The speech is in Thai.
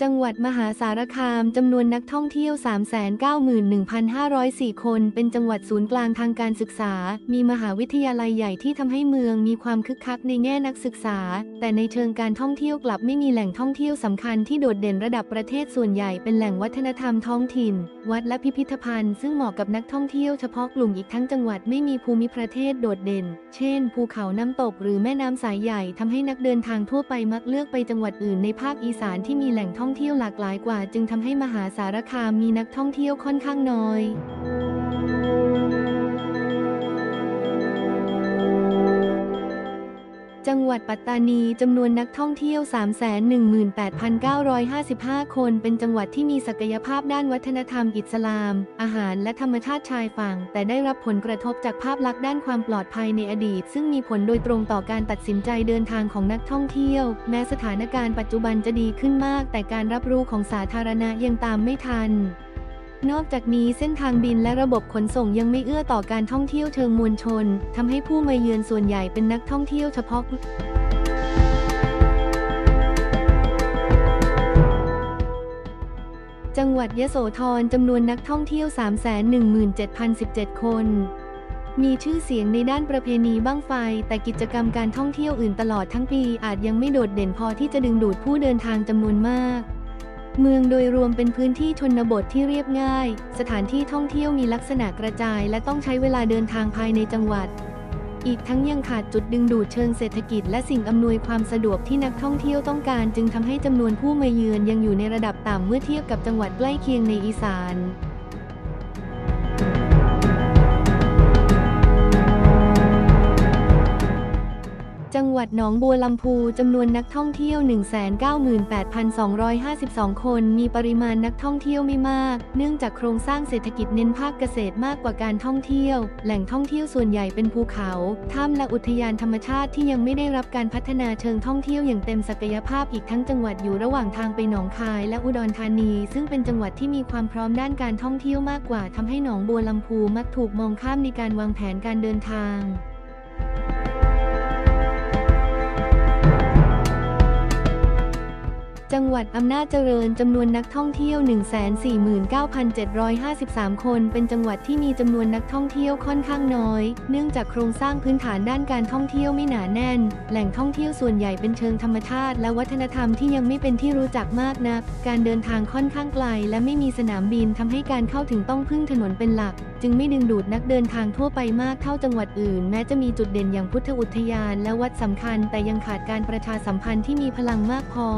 จังหวัดมหาสารคามจำนวนนักท่องเที่ยว 391,504 คน เป็นจังหวัดศูนย์กลางทางการศึกษา มีมหาวิทยาลัยใหญ่ที่ทำให้เมืองมีความคึกคักในแง่นักศึกษา แต่ในเชิงการท่องเที่ยวกลับไม่มีแหล่งท่องเที่ยวสำคัญที่โดดเด่นระดับประเทศส่วนใหญ่เป็นแหล่งวัฒนธรรมท้องถิ่น วัดและพิพิธภัณฑ์ซึ่งเหมาะกับนักท่องเที่ยวเฉพาะกลุ่มอีกทั้งจังหวัดไม่มีภูมิประเทศโดดเด่น เช่น ภูเขาน้ำตกหรือแม่น้ำสายใหญ่ทำให้นักเดินทางทั่วไปมักเลือกไปจังหวัดอื่นในภาคอีสานที่มีแหล่งท่องท่องเที่ยวหลากหลายกว่า จึงทำให้มหาสารคามมีนักท่องเที่ยวค่อนข้างน้อย จังหวัดปัตตานีจำนวนนักท่องเที่ยว 318,955 คนเป็นจังหวัดที่มีศักยภาพด้านวัฒนธรรมอิสลาม อาหารและธรรมชาติชายฝั่ง แต่ได้รับผลกระทบจากภาพลักษณ์ด้านความปลอดภัยในอดีต ซึ่งมีผลโดยตรงต่อการตัดสินใจเดินทางของนักท่องเที่ยว แม้สถานการณ์ปัจจุบันจะดีขึ้นมาก แต่การรับรู้ของสาธารณะยังตามไม่ทัน นอกจากนี้เส้นทางบินและระบบขนส่งยังไม่เอื้อต่อการท่องเที่ยวเชิงมวลชนทำให้ผู้มาเยือนส่วนใหญ่เป็นนักท่องเที่ยวเฉพาะจังหวัดยะโสธรจำนวนนักท่องเที่ยว 317,017 คน มีชื่อเสียงในด้านประเพณีบ้างไฟ แต่กิจกรรมการท่องเที่ยวอื่นตลอดทั้งปีอาจยังไม่โดดเด่นพอที่จะดึงดูดผู้เดินทางจำนวนมาก เมืองโดยรวมเป็นพื้นที่ชนบทที่เรียบง่าย สถานที่ท่องเที่ยวมีลักษณะกระจาย และต้องใช้เวลาเดินทางภายในจังหวัด อีกทั้งยังขาดจุดดึงดูดเชิงเศรษฐกิจ และสิ่งอำนวยความสะดวกที่นักท่องเที่ยวต้องการ จึงทำให้จำนวนผู้มาเยือนยังอยู่ในระดับต่ำเมื่อเทียบกับจังหวัดใกล้เคียงในอีสาน งหวัดหนองบัวลำพูจำนวนนักท่องเที่ยว 198,252 คน มีปริมาณนักท่องเที่ยวไม่มาก เนื่องจากโครงสร้างเศรษฐกิจเน้นภาคเกษตรมากกว่าการท่องเที่ยว แหล่งท่องเที่ยวส่วนใหญ่เป็นภูเขา ถ้ำและอุทยานธรรมชาติที่ยังไม่ได้รับการพัฒนาเชิงท่องเที่ยวอย่างเต็มศักยภาพอีกทั้งจังหวัดอยู่ระหว่างทางไปหนองคายและอุดรธานี ซึ่งเป็นจังหวัดที่มีความพร้อมด้านการท่องเที่ยวมากกว่าทำให้หนองบัวลำพูมักถูกมองข้ามในการวางแผนการเดินทาง จังหวัดอำนาจเจริญจำนวนนักท่องเที่ยว 149,753 คน เป็นจังหวัดที่มีจำนวนนักท่องเที่ยวค่อนข้างน้อย เนื่องจากโครงสร้างพื้นฐานด้านการท่องเที่ยวไม่หนาแน่น แหล่งท่องเที่ยวส่วนใหญ่เป็นเชิงธรรมชาติ และวัฒนธรรมที่ยังไม่เป็นที่รู้จักมากนัก การเดินทางค่อนข้างไกล และไม่มีสนามบินทำให้การเข้าถึงต้องพึ่งถนนเป็นหลัก จึงไม่ดึงดูดนักเดินทางทั่วไปมากเท่าจังหวัดอื่น แม้จะมีจุดเด่นอย่างพุทธอุทยาน และวัดสำคัญ แต่ยังขาดการประชาสัมพันธ์ที่มีพลังมากพอ